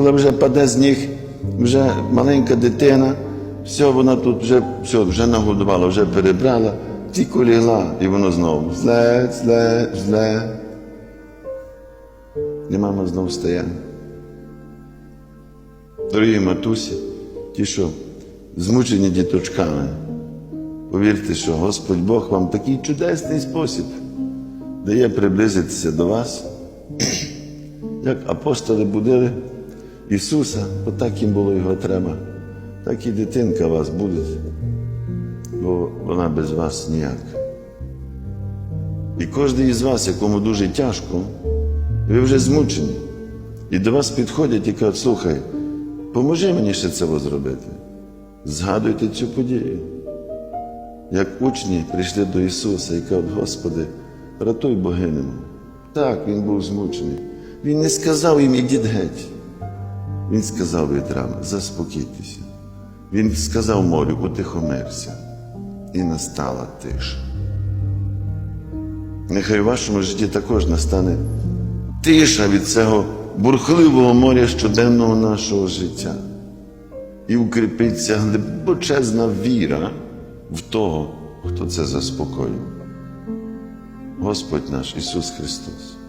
коли вже паде з ніг, вже маленька дитина, все, вона тут вже все, вже нагодувала, вже перебрала, тільки лягла, і воно знову зле, зле, зле. І мама знову встає. Дорогі матусі, ті, що змучені діточками, повірте, що Господь Бог вам такий чудесний спосіб дає приблизитися до вас, як апостоли будили Ісуса, отак їм було його треба, так і дитинка вас буде, бо вона без вас ніяк. І кожен із вас, якому дуже тяжко, ви вже змучені. І до вас підходять і кажуть, слухай, поможи мені ще це зробити. Згадуйте цю подію. Як учні прийшли до Ісуса і кажуть, Господи, рятуй богинину. Так, він був змучений. Він не сказав їм, ідіть геть. Він сказав вітрам, заспокійтеся. Він сказав морю, утихомирся. І настала тиша. Нехай в вашому житті також настане тиша від цього бурхливого моря щоденного нашого життя. І укріпиться глибочезна віра в того, хто це заспокоює. Господь наш Ісус Христос.